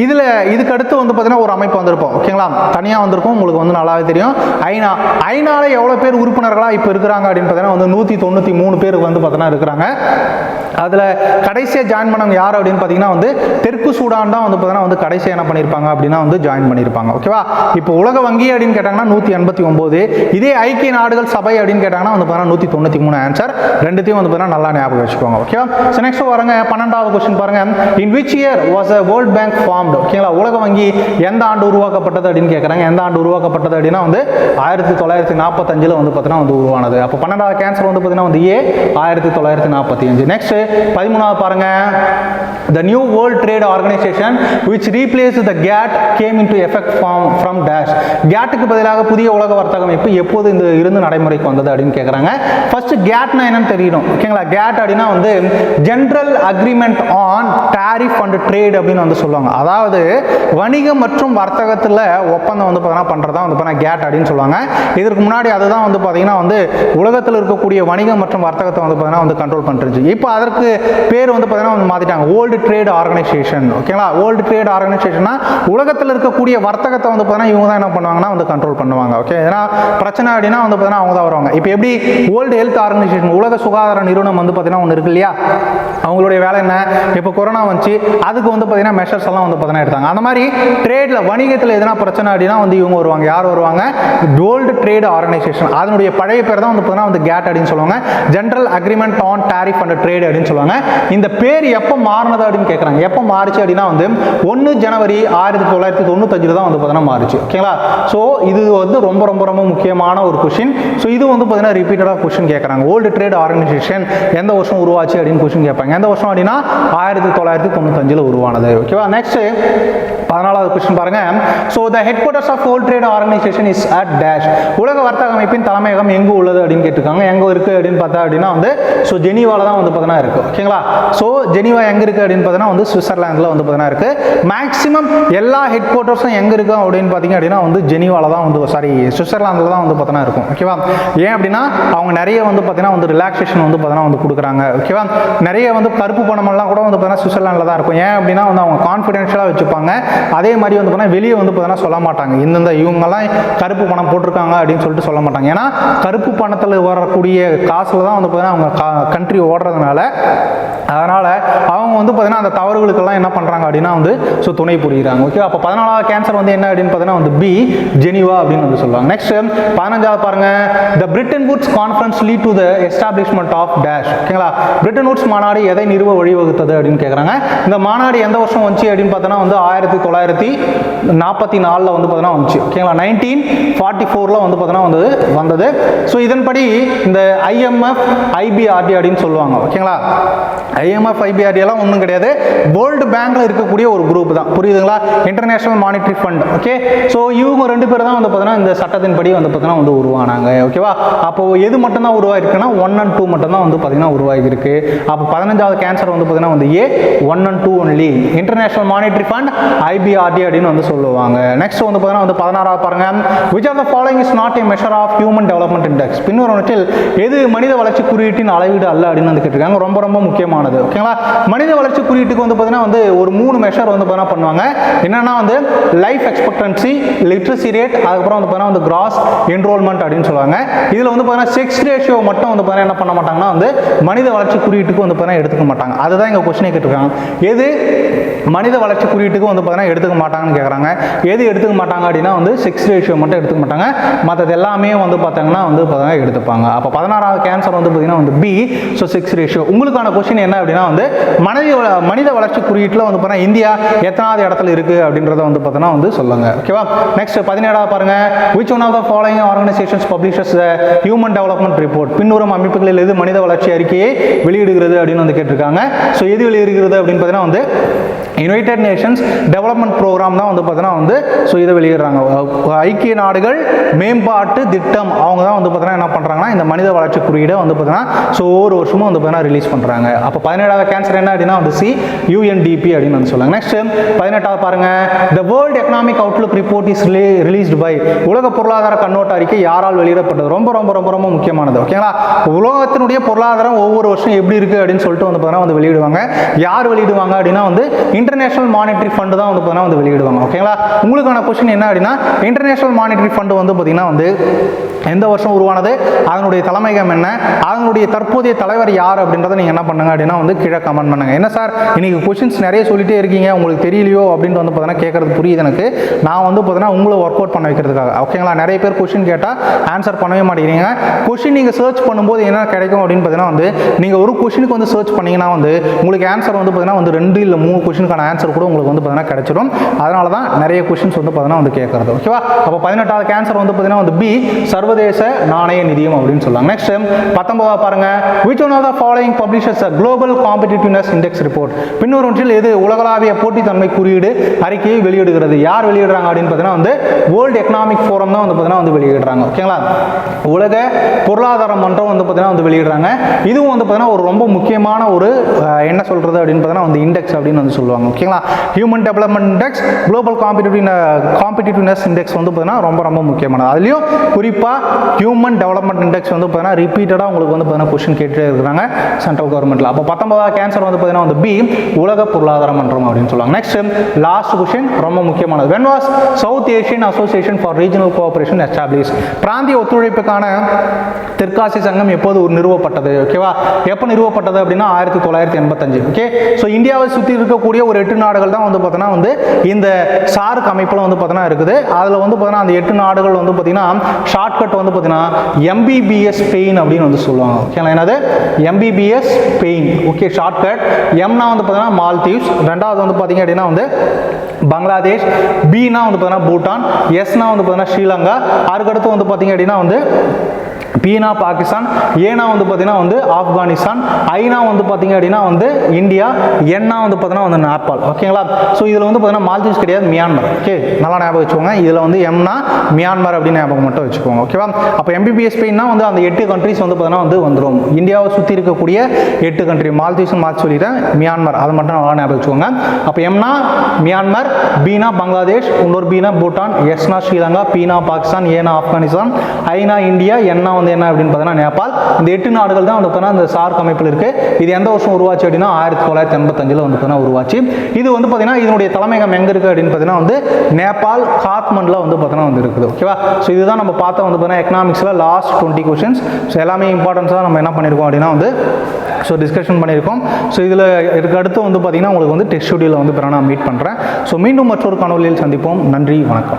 இதில் இதுக்கு அடுத்து வந்து பார்த்தீங்கன்னா ஒரு அமைப்பு வந்திருப்போம் ஓகேங்களா தனியாக வந்திருக்கும் உங்களுக்கு வந்து நல்லாவே தெரியும். ஐநா ஐநாவில் எவ்வளோ பேர் உறுப்பினர்களாக இப்போ இருக்கிறாங்க அப்படின்னு பார்த்தீங்கன்னா வந்து நூற்றி தொண்ணூற்றி மூணு பேர் வந்து பார்த்தீங்கன்னா இருக்கிறாங்க. அதில் கடைசியாக ஜாயின் பண்ணவங்க யார் அப்படின்னு பார்த்தீங்கன்னா வந்து தெற்கு சூடான் தான் வந்து பார்த்தீங்கன்னா வந்து கடைசியாக என்ன பண்ணியிருப்பாங்க அப்படின்னா வந்து ஜாயின் பண்ணியிருப்பாங்க ஓகேவா இப்போ உலக வங்கி அப்படின்னு கேட்டாங்கன்னா நூற்றி எண்பத்தி ஒம்பது இதே ஐக்கிய நாடுகள் சபை அப்படின்னு கேட்டாங்கன்னா வந்து பார்த்தீங்கன்னா நூற்றி தொண்ணூற்றி மூணு ஆன்சர் ரெண்டுத்தையும் வந்து பார்த்தீங்கன்னா நல்லா ஞாபகம் வச்சுக்கோங்க. ஓகேவா ஸோ நெக்ஸ்ட் பாருங்க பன்னெண்டாவது கொஸ்டின் பாருங்க. In which year was a World Bank formed ஓகேங்களா உலக வங்கி எந்த ஆண்டு உருவாக்கப்பட்டது அப்படின்னு கேட்குறாங்க எந்த ஆண்டு உருவாக்கப்பட்டது அப்படின்னா வந்து ஆயிரத்தி தொள்ளாயிரத்தி நாற்பத்தஞ்சில் வந்து பார்த்தீங்கன்னா வந்து உருவானது. அப்போ பன்னெண்டாவது கேன்சர் வந்து பார்த்தீங்கன்னா வந்து ஏ ஆயிரத்தி தொள்ளாயிரத்தி நாற்பத்தி அஞ்சு நெக்ஸ்ட் பதிமூணாவது பாருங்க. The new World Trade Organisation which replace the GATT came into effect form from dash கேட்டுக்கு பதிலாக புதிய உலக வர்த்தக அமைப்பு எப்போது இந்த இருந்து நடைமுறைக்கு வந்தது அப்படின்னு கேட்குறாங்க ஃபர்ஸ்ட் கேட்னா என்னன்னு தெரியணும். ஓகேங்களா கேட் அப்படின்னா வந்து general agreement on tariff and trade அப்படின்னு வந்து சொல்லுவாங்க. அதாவது வணிகம் மற்றும் வர்த்தகத்தில் ஒப்பந்தம் வந்து பார்த்தீங்கன்னா பண்ணுறதா வந்து பார்த்தீங்கன்னா கேட் அப்படின்னு சொல்லுவாங்க. இதற்கு முன்னாடி அதுதான் வந்து பார்த்தீங்கன்னா வந்து உலகத்தில் இருக்கக்கூடிய வணிகம் மற்றும் வர்த்தகத்தை வந்து பார்த்தீங்கன்னா வந்து கண்ட்ரோல் பண்ணிருச்சு இப்போ அதற்கு பேர் வந்து பார்த்தீங்கன்னா வந்து மாற்றிட்டாங்க ஓல்டு ட்ரேட் ஆர்கனைசேஷன் ஓகேங்களா ஓல்டு ட்ரேட் ஆர்கனைசேஷன்னா உலகத்தில் இருக்கக்கூடிய வர்த்தகத்தை வந்து பார்த்தீங்கன்னா இவங்க தான் என்ன பண்ணுவாங்கன்னா வந்து கண்ட்ரோல் பண்ணுவாங்க ஓகே ஏன்னா பிரச்சனை அப்படின்னா வந்து பார்த்தீங்கன்னா அவங்க தான் வருவாங்க. இப்போ எப்படி வேர்ல்டு ஹெல்த் ஆர்கனைசேஷன் உலக சுகாதார நிறுவனம் வந்து பார்த்தீங்கன்னா ஒன்று இருக்கு இல்லையா? அவங்களுடைய வேலை என்ன? இப்போ கொரோனா வந்துச்சு அதுக்கு வந்து பார்த்தீங்கன்னா மெஷர்ஸ் எல்லாம் வந்து பார்த்தீங்கன்னா எடுத்தாங்க. அந்த மாதிரி ட்ரேடில் வணிகத்தில் எதனா பிரச்சனை அப்படின்னா வந்து இவங்க வருவாங்க. யார் வருவாங்க? வேர்ல்டு ட்ரேட் ஆர்கனைசேஷன் அதனுடைய பழைய பேர் தான் வந்து பார்த்தீங்கன்னா வந்து கேட் அப்படின்னு சொல்லுவாங்க. General agreement on tariff and trade அப்படின்னு சொல்லுவாங்க. இந்த பேர் எப்போ மாறினது அப்படின்னு கேட்குறாங்க எப்போ மாறிச்சு அப்படின்னா வந்து ஒன்று ஜனவரி ஆயிரத்தி தொள்ளாயிரத்தி தொண்ணூத்தஞ்சில் தான் வந்து பார்த்தீங்கன்னா மாறுச்சு. ஓகேங்களா? ஸோ இது வந்து ரொம்ப ரொம்ப ரொம்ப முக்கியமான ஒரு கொஷின் ஸோ இது வந்து பார்த்தீங்கன்னா ரிப்பீட்டடாக கொஷின் கேட்குறாங்க வேர்ல்டு ட்ரேட் ஆர்கனைசேஷன் எந்த வருஷம் உருவாச்சு அப்படின்னு கொஷின் கேட்பாங்க. எந்த வருஷம் அப்படின்னா ஆயிரத்தி தொள்ளாயிரத்தி தொண்ணூத்தஞ்சில் உருவானது. ஓகேவா? நெக்ஸ்ட்டு பதினாலாவது கொஸ்டின் பாருங்க. So the headquarters of world trade organisation is at dash உலக வர்த்தக அமைப்பின் தலைமையகம் எங்கு உள்ளது அப்படின்னு கேட்டிருக்காங்க. எங்கே இருக்குது அப்படின்னு பார்த்தா அப்படின்னா வந்து ஸோ ஜெனீவால தான் வந்து பார்த்தீங்கன்னா இருக்குது ஓகேங்களா ஸோ ஜெனீவா எங்கே இருக்குது அப்படின்னு பார்த்தீங்கன்னா வந்து சுவிட்சர்லாந்தில் வந்து பார்த்தீங்கன்னா இருக்குது மேக்ஸிமம் எல்லா ஹெட் குவார்ட்டர்ஸும் எங்கே இருக்கும் அப்படின்னு பார்த்தீங்க அப்படின்னா வந்து ஜெனீவால தான் வந்து சாரி சுவிட்சர்லாந்தில் தான் வந்து பார்த்தீங்கன்னா இருக்கும். ஓகேவா ஏன் அப்படின்னா அவங்க நிறைய வந்து பார்த்தீங்கன்னா வந்து ரிலாக்ஸேஷன் வந்து பார்த்தீங்கன்னா வந்து கொடுக்குறாங்க. ஓகேவா நிறைய வந்து கருப்பு பணமெல்லாம் கூட வந்து பார்த்தீங்கன்னா சுவிட்சர்லாந்தில் தான் இருக்கும். ஏன் அப்படின்னா வந்து அவங்க கான்ஃபிடென்ஷியலாக வச்சுப்பாங்க. அதே மாதிரி வந்து பார்த்தீங்கன்னா வெளியே வந்து பார்த்தீங்கன்னா சொல்ல மாட்டாங்க. இந்தந்த இவங்கெல்லாம் கருப்பு பணம் போட்டிருக்காங்க அப்படின்னு சொல்லிட்டு சொல்ல மாட்டாங்க. ஏன்னா கருப்பு பணத்தில் வரக்கூடிய காசில் தான் வந்து பார்த்தீங்கன்னா அவங்க கண்ட்ரி ஓடுறதுனால அதனால் அவங்க வந்து பார்த்தீங்கன்னா அந்த தவறுகளுக்கெல்லாம் என்ன பண்ணுறாங்க அப்படின்னா வந்து ஸோ துணை புரிகிறாங்க ஓகே அப்போ பதினாலாவது கேன்சர் வந்து என்ன அப்படின்னு பார்த்தீங்கன்னா வந்து பி ஜெனிவா அப்படின்னு வந்து சொல்லுவாங்க. நெக்ஸ்ட் பதினஞ்சாவது பாருங்க. The Bretton Woods conference lead to the establishment of dash ஓகேங்களா பிரிட்டன் வுட்ஸ் மாநாடு எதை நிறுவ வழிவகுத்தது அப்படின்னு கேட்குறாங்க இந்த மாநாடு எந்த வருஷம் வந்துச்சு அப்படின்னு பார்த்தோன்னா வந்து ஆயிரத்தி தொள்ளாயிரத்தி நாற்பத்தி நாலில் வந்து பார்த்தீங்கன்னா வந்துச்சு. ஓகேங்களா? நைன்டீன் ஃபார்ட்டி ஃபோரில் வந்து பார்த்தீங்கன்னா வந்து வந்தது. ஸோ இதன்படி இந்த ஐஎம்எஃப் ஐபிஆர்டி அப்படின்னு சொல்லுவாங்க. ஓகேங்களா? ஐஎம்எஃப் ஐபிஆர்டி எல்லாம் ஒன்றும் கிடையாது. வேர்ல்டு பேங்க்ல இருக்கக்கூடிய ஒரு குரூப் தான். புரியுதுங்களா? International monetary fund okay so இவங்க ரெண்டு பேர் தான் வந்து பார்த்தீங்கன்னா இந்த சட்டத்தின்படி வந்து பார்த்தீங்கன்னா வந்து உருவானாங்க. ஓகேவா? அப்போ எது மட்டும் தான் உருவாயிருக்குன்னா ஒன் அண்ட் டூ மட்டும் தான் வந்து பார்த்தீங்கன்னா உருவாகிருக்கு அப்போ பதினஞ்சாவது கேன்சர் வந்து பார்த்தீங்கன்னா வந்து A one and two only international monetary fund I IBRD அப்படின்னு வந்து சொல்லுவாங்க. நெக்ஸ்ட் வந்து பார்த்தீங்கன்னா வந்து பதினாறாவது பாருங்க. Which of the following is not a measure of human development index பின்னொரு ஒன்றில் எது மனித வளர்ச்சி குறியீட்டின் அளவீடு அல்ல அப்படின்னு வந்து கேட்டிருக்காங்க. ரொம்ப ரொம்ப முக்கியமானது. ஓகேங்களா மனித வளர்ச்சி குறியீட்டுக்கு வந்து பார்த்தீங்கன்னா வந்து ஒரு மூணு மெஷர் வந்து பார்த்தீங்கன்னா பண்ணுவாங்க. என்னென்னா வந்து லைஃப் எக்ஸ்பெக்டன்சி லிட்ரஸி ரேட் அதுக்கப்புறம் வந்து பார்த்தீங்கன்னா வந்து கிராஸ் என்ரோல்மெண்ட் அப்படின்னு சொல்லுவாங்க. இதில் வந்து பார்த்தீங்கன்னா செக்ஸ் ரேஷியோ மட்டும் வந்து பார்த்தீங்கன்னா என்ன பண்ண மாட்டாங்கன்னா வந்து மனித வளர்ச்சி குறியீட்டுக்கு வந்து பார்த்தீங்கன்னா எடுத்துக்க மாட்டாங்க. அதுதான் இங்கே கொஸ்டினே கேட்டிருக்காங்க. எது மனித வளர்ச்சி குறியீட்டுக்கு வந்து பார்த்தீங்கன்னா எடுத்துக்க மாட்டாங்கன்னு கேட்குறாங்க எது எடுத்துக்க மாட்டாங்க அப்படின்னா வந்து செக்ஸ் ரேஷியோ மட்டும் எடுத்துக்க மாட்டாங்க. மற்றது எல்லாமே வந்து பார்த்தாங்கன்னா வந்து பார்த்தீங்கன்னா எடுத்துப்பாங்க. அப்போ பதினாறாவது கேன்சர் வந்து பார்த்தீங்கன்னா வந்து பி ஸோ செக்ஸ் ரேஷியோ உங்களுக்கான கொஸ்டின் என்ன அப்படின்னா வந்து மனித மனித வளர்ச்சி குறியீட்டில் வந்து பார்த்தீங்கன்னா இந்தியா எத்தனாவது இடத்துல இருக்குது அப்படின்றத வந்து பார்த்தீங்கன்னா வந்து சொல்லுங்கள் ஓகேவா நெக்ஸ்ட் பதினேழாவது பாருங்க. Which one of the following organisations publishes human development report பின்வரும் அமைப்புகளில் எது மனித வளர்ச்சி அறிக்கையை வெளியிடுகிறது அப்படின்னு வந்து கேட்டிருக்காங்க. ஸோ எது வெளியிடுகிறது அப்படின்னு பார்த்தீங்கன்னா வந்து யுனைடெட் நேஷன்ஸ் டெவலப்மெண்ட் ப்ரோக்ராம் தான் வந்து பார்த்தீங்கன்னா வந்து ஸோ இதை வெளியிடுறாங்க. ஐக்கிய நாடுகள் மேம்பாட்டு திட்டம் அவங்க தான் வந்து பார்த்தீங்கன்னா என்ன பண்ணுறாங்கன்னா இந்த மனித வளர்ச்சி குறியீடை வந்து பார்த்தீங்கன்னா ஸோ ஒவ்வொரு வருஷமும் வந்து பார்த்தீங்கன்னா ரிலீஸ் பண்ணுறாங்க அப்போ பதினேழாவது கேன்சர் என்ன அப்படின்னா வந்து சி யூஎன்டிபி அப்படின்னு வந்து சொல்லுவாங்க. நெக்ஸ்ட் பதினெட்டாவது பாருங்க. The world economic outlook report is released by உலக பொருளாதார கண்ணோட்ட அறிக்கை யாரால் வெளியிடப்பட்டது? ரொம்ப ரொம்ப ரொம்ப ரொம்ப முக்கியமானது. ஓகேங்களா உலகத்தினுடைய பொருளாதாரம் ஒவ்வொரு வருஷம் எப்படி இருக்குது அப்படின்னு சொல்லிட்டு வந்து பார்த்தீங்கன்னா வந்து வெளியிடுவாங்க. யார் வெளியிடுவாங்க அப்படின்னா வந்து இன்டர்நேஷனல் மானிட்டரி ஃபண்டு தான் வந்து பார்த்தீங்கன்னா வந்து வெளியிடுவாங்க. ஓகேங்களா உங்களுக்கான கொஸ்டின் என்ன அப்படின்னா இன்டர்நேஷனல் மானிட்டரி ஃபண்டு வந்து பார்த்தீங்கன்னா வந்து எந்த வருஷம் உருவானது? அதனுடைய தலைமையகம் என்ன? அதனுடைய தற்போதைய தலைவர் யார் அப்படின்றத நீங்கள் என்ன பண்ணுங்க அப்படின்னா வந்து கீழே கமெண்ட் பண்ணுங்க. என்ன சார்? இன்னைக்கு கொஷின்ஸ் நிறைய சொல்லிட்டே இருக்கீங்க. உங்களுக்கு தெரியலையோ அப்படின்ட்டு வந்து பார்த்தீங்கன்னா கேட்கறது புரியுது எனக்கு. நான் வந்து பார்த்தீங்கன்னா உங்களை ஒர்க் அவுட் பண்ண வைக்கிறதுக்காக. ஓகேங்களா நிறைய பேர் கொஷின் கேட்டால் ஆன்சர் பண்ணவே மாட்டேங்கிறீங்க. கொஷின் நீங்கள் சர்ச் பண்ணும்போது என்ன கிடைக்கும் அப்படின்னு பார்த்தீங்கன்னா வந்து நீங்கள் ஒரு கொஷினுக்கு வந்து சர்ச் பண்ணீங்கன்னா வந்து உங்களுக்கு ஆன்சர் வந்து பார்த்தீங்கன்னா வந்து ரெண்டு இல்லை மூணு கொஷினுக்கான ஆன்சர் கூட உங்களுக்கு வந்து பார்த்தீங்கன்னா கிடைச்சிடும் அதனால தான் நிறைய கொஷின்ஸ் வந்து பார்த்தீங்கன்னா வந்து கேட்கறது. ஓகேவா அப்போ பதினெட்டாவது கேன்சர் வந்து பார்த்தீங்கன்னா வந்து பி சர்வதேச நாணய நிதியம் அப்படின்னு சொல்லுவாங்க நெக்ஸ்ட் பத்தொன்பதாவது பாருங்க. Which one of the following publishes global competitiveness index report பின்னொரு ஒன்றில் எது உலகளாவிய போட்டித்தன்மை குறியீடு அறிக்கையை வெளியிடுகிறது? யார் வெளியிடுறாங்க அப்படின்னு பார்த்தீங்கன்னா வந்து வேர்ல்டு எக்கனாமிக் ஃபோரம் தான் வந்து பார்த்தீங்கன்னா வந்து வெளியிடுறாங்க. ஓகேங்களா உலக பொருளாதார மன்றம் வந்து பார்த்தீங்கன்னா வந்து வெளியிடுறாங்க. இதுவும் வந்து பார்த்தீங்கன்னா ஒரு ரொம்ப முக்கியமான ஒரு என்ன சொல்றது அப்படின்னு பார்த்தீங்கன்னா வந்து இண்டெக்ஸ் அப்படின்னு வந்து சொல்லுவாங்க. ஓகேங்களா human development index global competitive competitiveness index வந்து பார்த்தீங்கன்னா ரொம்ப ரொம்ப முக்கியமானது. அதுலேயும் குறிப்பாக ஹியூமன் டெவலப்மெண்ட் இண்டெக்ஸ் வந்து பார்த்தீங்கன்னா ரிப்பீட்டடாக உங்களுக்கு வந்து பார்த்தீங்கன்னா கொஸ்டின் கேட்டுட்டே இருக்கிறாங்க சென்ட்ரல் கவர்மெண்ட்டில் அப்போ பத்தொன்பதாவது கேன்சர் வந்து பார்த்தீங்கன்னா வந்து பி உலக பொருளாதார மன்றம் அப்படின்னு சொல்லுவாங்க. நெக்ஸ்ட் லாஸ்ட் கொஸ்டின் ரொம்ப முக்கியமானது. When was South Asian association for regional cooperation establish பிராந்திய ஒத்துழைப்புக்கான தெற்காசிய சங்கம் எப்போது ஒரு நிறுவப்பட்டது? ஓகேவா எப்போ நிறுவப்பட்டது அப்படின்னா ஆயிரத்தி தொள்ளாயிரத்தி எண்பத்தஞ்சு. ஓகே ஸோ இந்தியாவை சுற்றி இருக்கக்கூடிய ஒரு எட்டு நாடுகள் தான் வந்து பார்த்தீங்கன்னா வந்து இந்த சார்க் அமைப்பில் வந்து பார்த்தீங்கன்னா இருக்குது. அதில் வந்து பார்த்தீங்கன்னா அந்த எட்டு நாடுகள் வந்து பார்த்தீங்கன்னா ஷார்ட்கட் வந்து பார்த்தீங்கன்னா எம்பிபிஎஸ் பெயின் அப்படின்னு வந்து சொல்லுவாங்க. ஓகேங்களா என்னது? எம்பிபிஎஸ் பெயின் ஓகே ஷார்ட்கட் எம்னா வந்து பார்த்தீங்கன்னா மால்தீவ்ஸ் ரெண்டாவது வந்து பார்த்தீங்க அப்படின்னா வந்து பங்களாதேஷ் பினா வந்து பார்த்தீங்கன்னா பூட்டான் எஸ்னா வந்து பார்த்தீங்கன்னா ஸ்ரீலங்கா. அதுக்கடுத்து வந்து பார்த்தீங்க அப்படின்னா வந்து பீனா பாகிஸ்தான். ஏனா வந்து பார்த்தீங்கன்னா வந்து ஆப்கானிஸ்தான். ஐனா வந்து பார்த்தீங்க அப்படின்னா வந்து இந்தியா. என்னா வந்து பார்த்தீங்கன்னா வந்து நேபாள் ஓகேங்களா ஸோ இதில் வந்து பார்த்தீங்கன்னா மால்தீவ்ஸ் கிடையாது மியான்மர். ஓகே நல்லா ஞாபகம் வச்சுக்கோங்க. இதில் வந்து எம்னா மியான்மர் அப்படின்னு ஞாபகம் மட்டும் வச்சுக்கோங்க. ஓகேவா அப்போ எம்பிபிஎஸ் பெயின்னா வந்து அந்த எட்டு கண்ட்ரிஸ் வந்து பார்த்தீங்கன்னா வந்து வந்துடும் இந்தியாவை சுற்றி இருக்கக்கூடிய எட்டு கண்ட்ரி மால்தீவ்ஸ் மாற்றி சொல்லிட்டேன். மியான்மர். அதை மட்டும் நல்லா ஞாபகம் வச்சுக்கோங்க. அப்போ எம்னா மியான்மர் பீனா பங்களாதேஷ் இன்னொரு பீனா பூட்டான் எஸ்னா ஸ்ரீலங்கா பீனா பாகிஸ்தான் ஏனா ஆப்கானிஸ்தான் ஐனா இந்தியா என்னா வந்து என்ன அப்படின்னு பார்த்தீங்கன்னா நேபாள். இந்த எட்டு நாடுகள் தான் வந்து பார்த்தீங்கன்னா இந்த சார்க் அமைப்பில் இருக்குது இது எந்த வருஷம் உருவாச்சு அப்படின்னா ஆயிரத்தி தொள்ளாயிரத்தி எண்பத்தஞ்சில் வந்து பார்த்தீங்கன்னா உருவாச்சு. இது வந்து பார்த்தீங்கன்னா இதனுடைய தலைமையகம் எங்கே இருக்குது அப்படின்னு பார்த்தீங்கன்னா வந்து நேபாள் காத்மண்டில் வந்து பார்த்தீங்கன்னா வந்து இருக்குது. ஓகேவா ஸோ இதுதான் நம்ம பார்த்தா வந்து பார்த்தீங்கன்னா எக்கனாமிக்ஸில் லாஸ்ட் டுவெண்ட்டி கொஷின்ஸ் ஸோ எல்லாமே இம்பார்ட்டன்ஸாக நம்ம என்ன பண்ணியிருக்கோம் அப்படின்னா வந்து ஸோ டிஸ்கஷன் பண்ணியிருக்கோம் ஸோ இதில் இதுக்கு அடுத்து வந்து பார்த்தீங்கன்னா உங்களுக்கு வந்து டெஸ்ட் ஷெடியூலில் வந்து பிறகு நான் மீட் பண்ணுறேன் ஸோ மீண்டும் மற்றொரு காணொலியில் சந்திப்போம். நன்றி வணக்கம்.